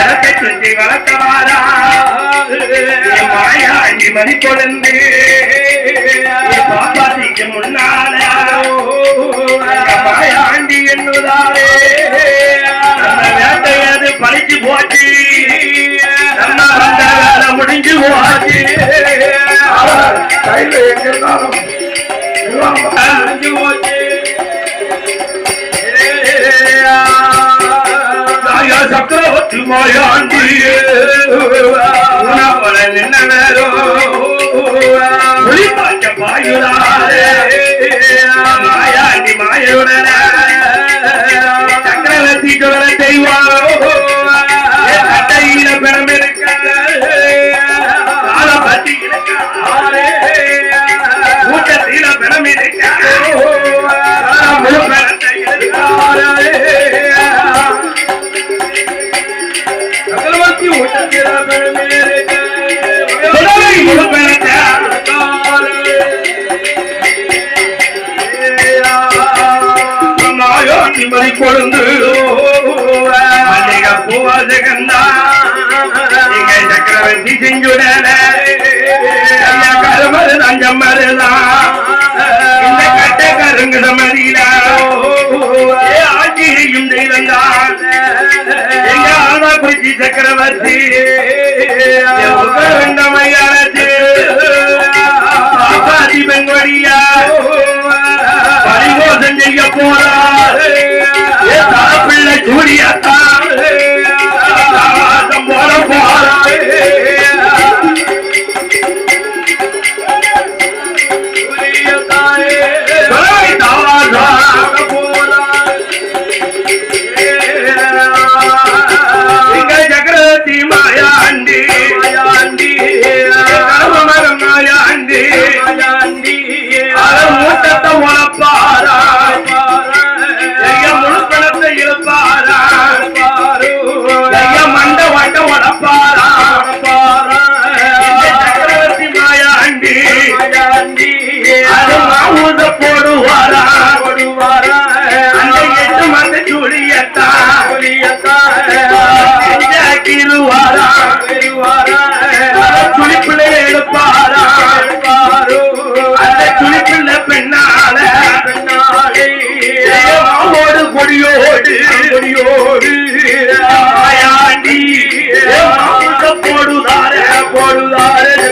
இடத்தை சுற்றி வளர்த்தவாரா? மாயா அண்டி மணி கொழுந்து பாப்பாத்திக்கு முன்னால. மாயா ஆண்டி என்னுதாரே. வேட்டையாது பழிச்சு போச்சு. நம்ம வந்த வேலை முடிஞ்சு போச்சு. கையில எங்க சக்கரவர்த்தி மாயாண்டி உணவர நின்ன நேரம் ஒளி பாய்ச்ச பாயுதாரே மாயாண்டி மாயுடன சக்கரவர்த்தி தொடர செய்வாரோ. கட்டையில பிறம் இருக்க காலபதி இருக்காரே கூட்டத்தில பிறம் இருக்க முழு பிறத்தை இருக்காரே சக்கரவர்த்தி செஞ்சுடன கருமரு நஞ்சம் மருதான் இந்த கட்ட கருங்குட மதியில. ஆட்சியையும் தெய்வந்தான். எங்க ஆனா குறிச்சி சக்கரவர்த்தி உத்தரவண்டமையானது பாப்பாதி பெண்கொடியா செய்ய போறா பிள்ளை சூரியத்தான்.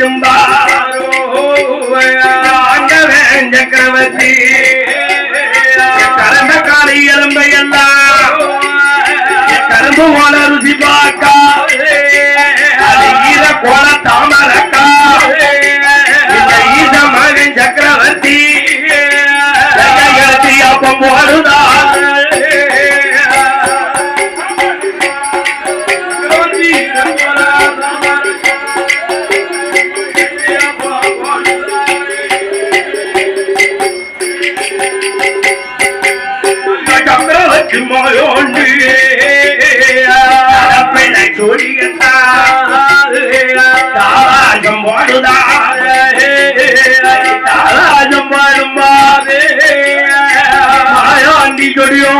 தும்பாரோ சக்கரவர்த்தி. கரம்ப காலை எலும்பை எல்லாம் கரும்பு போல ருசி பார்க்கா. அது ஈர போல தாமரக்கா. இந்த மகன் சக்கரவர்த்தி. அப்போ அப்ப சக்கரவர்த்தி மாயோண்டு. பிள்ளை சூரியத்தா தாராஜம் பாடுதா தாராஜம் பாடும்பாது மாயாண்டி கொடியோ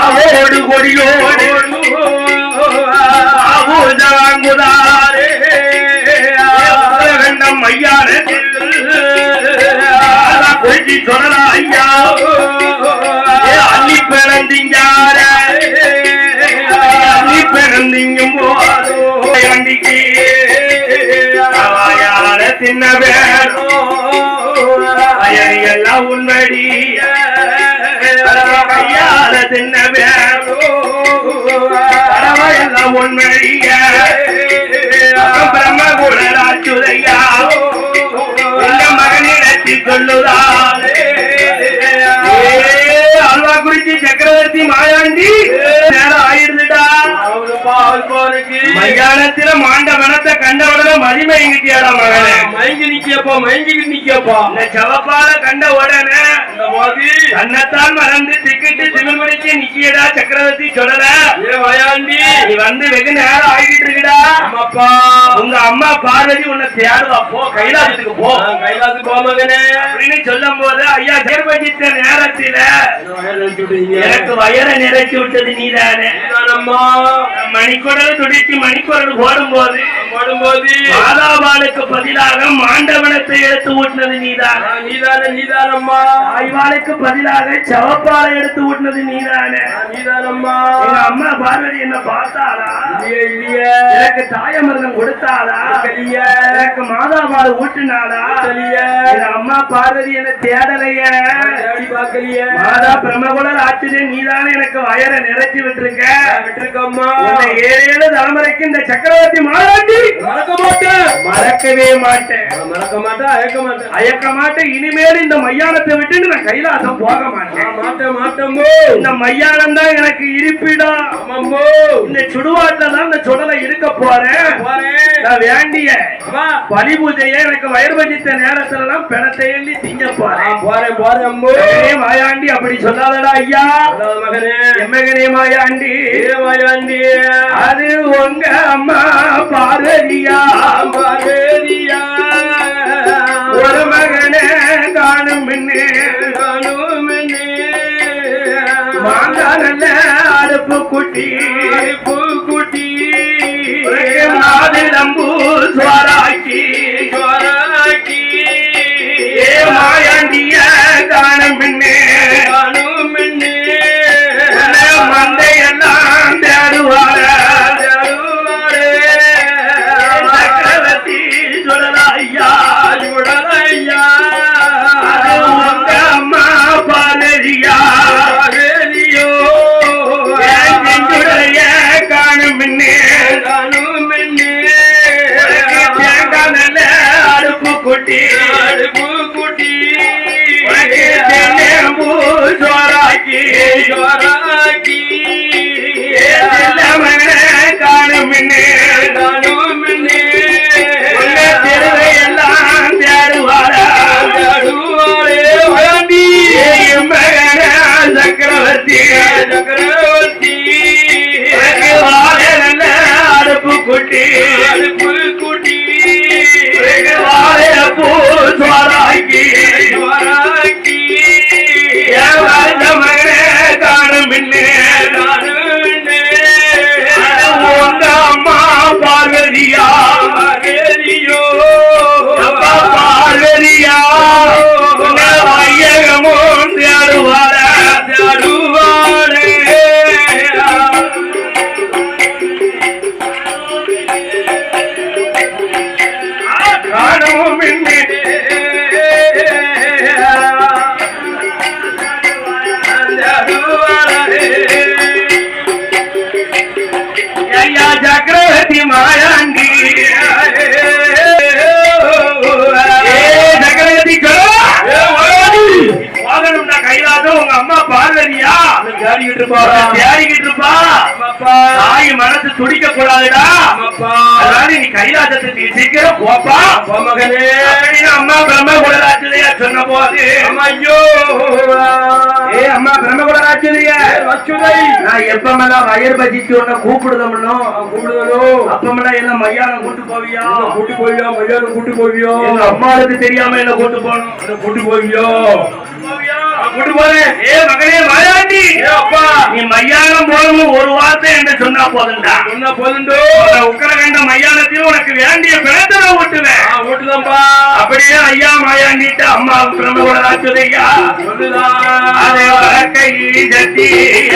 மாவோடு கொடியோடு. கொய்தி சொல்லலா ஐயா அள்ளி பிறந்தீங்க அள்ளி பிறந்தீங்க வண்டிக்கு சின்ன வேணும் வயல் எல்லாம் உன்மடி. கையால சின்ன வேணும் எல்லாம் உண்மடிய சொல்லுதாலே அல்வா குறிச்சி சக்கரவர்த்தி மாயாண்டி நேரம் ஆயிடுதுடா மையானத்தில மாண்ட மனத்தை கண்டவுடனே மதிமை எங்கிட்டியாடா மகனே. மயங்கி நிக்கப்பா மயங்கிட்டு நிக்கப்பா இந்த செவப்பால கண்ட உடனே தன்னைத்தான் மறந்து திக்கிட்டு திமிர்மணிக்கு நிக்கியடா சக்கரவர்த்தி சொல்லல. ஏ வயாண்டி நீ வந்து வெகு நேரம் ஆகிட்டு இருக்குடா. அம்மாப்பா. உங்க அம்மா பார்வதி உன்னை தேடுவா. போ கைலாசத்துக்கு போ. கைலாசு போ மகனே. அப்படின்னு சொல்லும் போது ஐயா நிர்வகித்த நேரத்தில? எனக்கு வயரை நிறைச்சு விட்டது நீதானே. நீதானம்மா மணிக்குடல் துடித்து மணிக்குடல் போடும்போது போடும்போது மாதாபாலுக்கு பதிலாக மாண்டவனத்தை எடுத்து ஊட்டினது நீதானே. நான் நீதானே நீதானம்மா. தாய்வாளுக்கு பதிலாக செவப்பாலை எடுத்து ஊட்டினது நீதானே. நீதானம்மா. எங்க அம்மா பார்வதி என்ன பார்த்தாளா? எனக்கு தாயமிருதம் கொடுத்தாளா? எனக்கு மாதாபால் ஊட்டினாளா? இல்லையே எங்க அம்மா பார்வதி என்ன தேடலைய. மாதா பிரம்மகுலர் ஆட்சியே நீதானே எனக்கு வயரை நிறைச்சி விட்டுருக்க. விட்டுருக்கம்மா ஏழு தலைமுறைக்கு இந்த சக்கரவர்த்தி மாறாண்டி மறக்க மாட்டேன். மறக்கவே மாட்டேன். மறக்க மாட்டேன் அழைக்க மாட்டேன். அயக்க மாட்டேன். இனிமேல் இந்த மையானத்தை விட்டு நான் கைலாசம் போக மாட்டேன். மாட்டேன் மாட்டேம்போ இந்த மையானம் தான் எனக்கு இருப்பிடம். ஆமாம்போ இந்த சுடுவாட்டில தான் இந்த சுடலை இருக்க போறேன். நான் வேண்டிய பலி பூஜையை எனக்கு வயிறு பஞ்சித்த நேரத்துல எல்லாம் பிணத்தை எண்ணி திங்க போறேன். போறேன் மகனே மாயாண்டி அப்படி சொல்லாதடா ஐயா. மகனே. எம்மகனே மாயாண்டி. ஏமாயாண்டி அது உங்க அம்மா பார்வதியா. பார்வதியா. ஒரு மகனே காணும். மாங்கா நல்ல அடுப்பு குட்டி. பூக்குட்டி द्वारा அடுப்பு சீக்கிரம் போப்பா மகனே. அம்மா பிரம்மகுடராஜிலையா சொன்ன போது அம்மையோ. ஏ அம்மா பிரம்மகுடராஜிலைய அச்சுதை. நான் எப்பமெல்லாம் வயர் பஜிக்கு உன்னை கூப்பிடுதோம்னோ நான் கூப்பிடுதலோ. அப்பமெல்லாம் எல்லாம் மையானம் கூட்டு போவியா கூட்டி போவியோ, மையானம் கூட்டி போவியோ. எங்க அம்மாவுக்கு தெரியாம என்ன கூட்டு என்ன கூட்டி போவியோ. கூட்டு போறேன் ஏ மகனே. நீ மையானம் போகணும் ஒரு வார்த்தை என்று சொன்னா போதும்டா சொன்னா போதுண்டோ. உக்கரகண்ட மையானத்தில் உனக்கு வேண்டிய ஊட்டுவேன் ஆ, ஓட்டுதான்பா. அப்படியே ஐயா மாயாண்டிட்டு அம்மா பிரம்மகுடராஜுதையா சொல்லுதான். அதை வழக்கை சத்திய.